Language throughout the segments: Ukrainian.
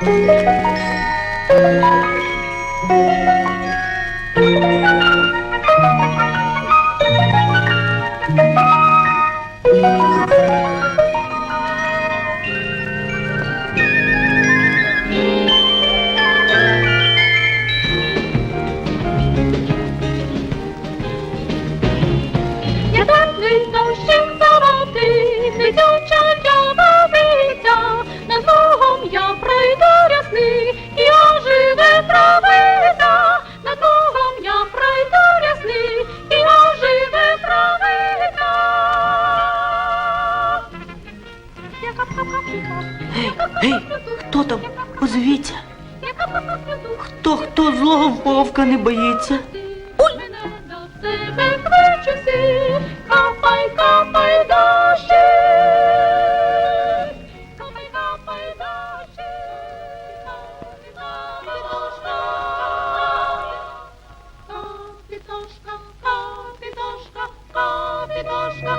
Thank you. Озвіться. Хто хто злого вовка не боїться? Ой! Капай, капай. Капітошка. Капітошка, капітошка, капітошка,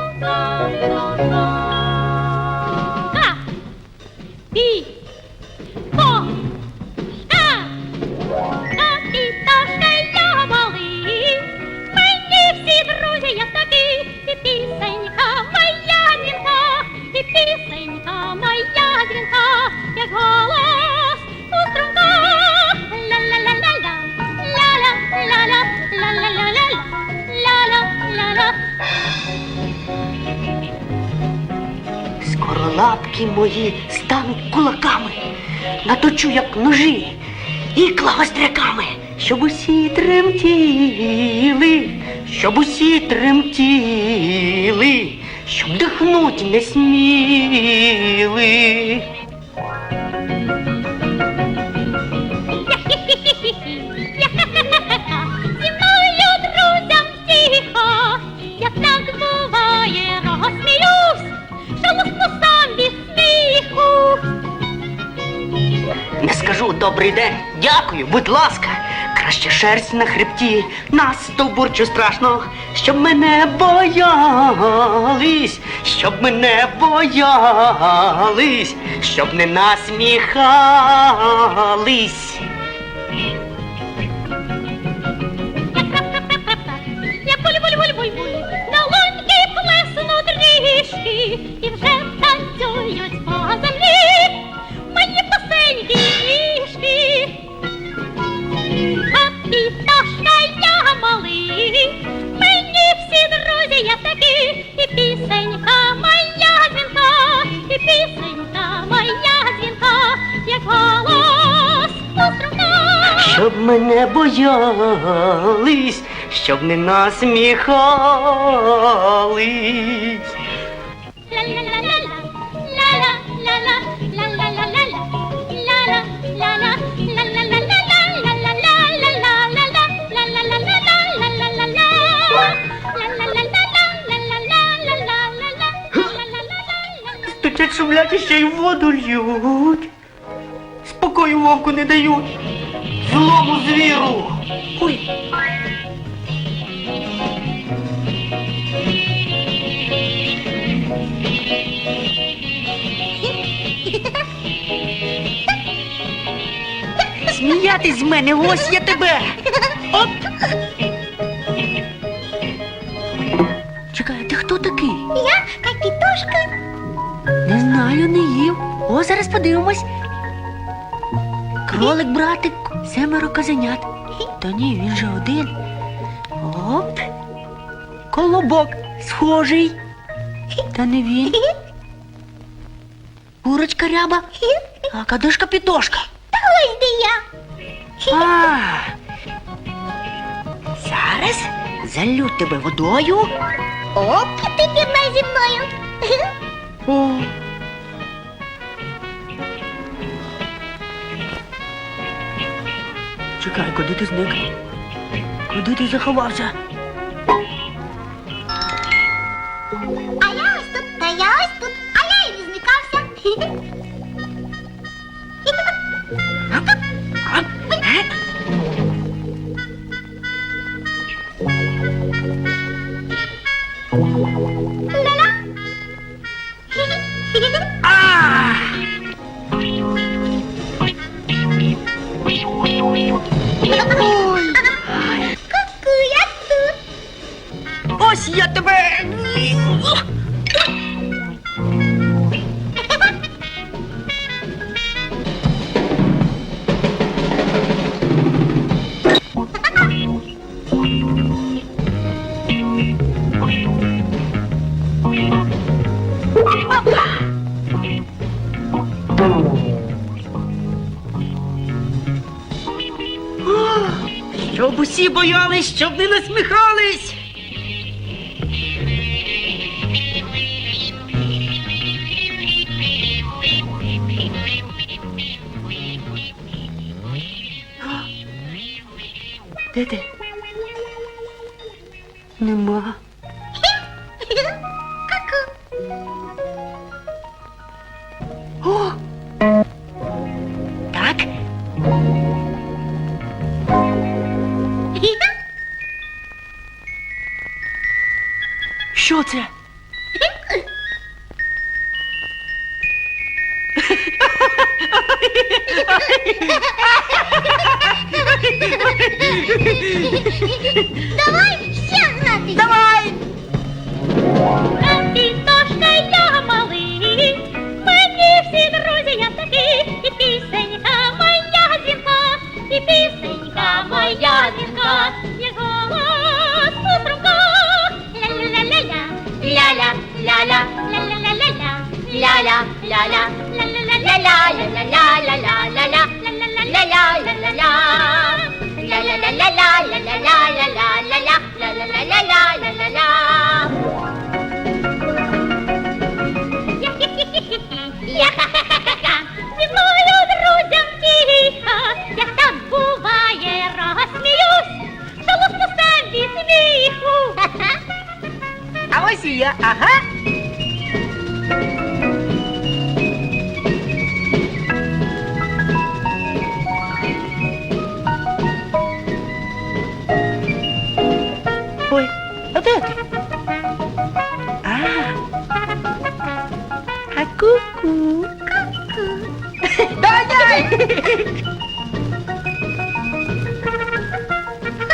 лапки мої стануть кулаками, наточу, як ножі, ікла гостряками, щоб усі тремтіли, щоб усі тремтіли, щоб дихнуть не сміли. Добрий день, дякую, будь ласка. Краще шерсть на хребті, на стовбурчу страшно, щоб мене боялись, щоб мене боялись, щоб не насміхались. Я буль-буль-буль-буль-буль, і вже танцюють пісенька моя дзвінка, і пісенька моя дзвінка, як голос у струнах. Щоб мене боялись, щоб не насміхались. Стучать шумлять і ще й воду льють. Спокою вовку не дають. Злому звіру. Ой. Сміятись з мене, ось я тебе. Оп. Знаю, не їв. О, зараз подивимось. Кролик, братик, семеро козенят. Та ні, він же один. Оп. Колобок схожий. Та не він. Курочка ряба. А кадишка пітошка. Ось де я. А. Зараз залю тебе водою. Оп, ти пірнай зі мною. О. Чекай, куди ти зник? Куди ти заховався? А я ось тут, та я ось тут, а я і не зникався. Е? всі боялись, щоб не насміхались. Де ти? Нема. О! Так? Що це? Давай ще гнати. Давай! Yeah.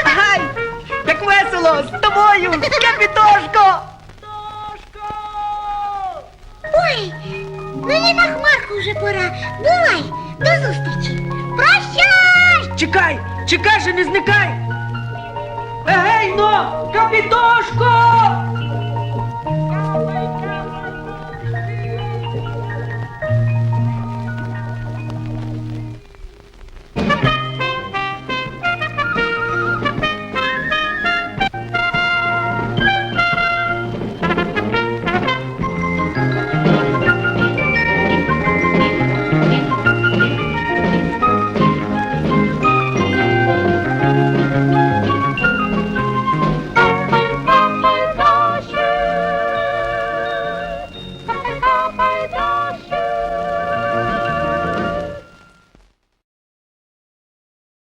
Гай! Як весело! З тобою! Капітошко! Тошко! Ой, мені на хмарку вже пора. Бувай, до зустрічі. Прощай! Чекай! Чекай же, не зникай! Егей, но! Капітошко!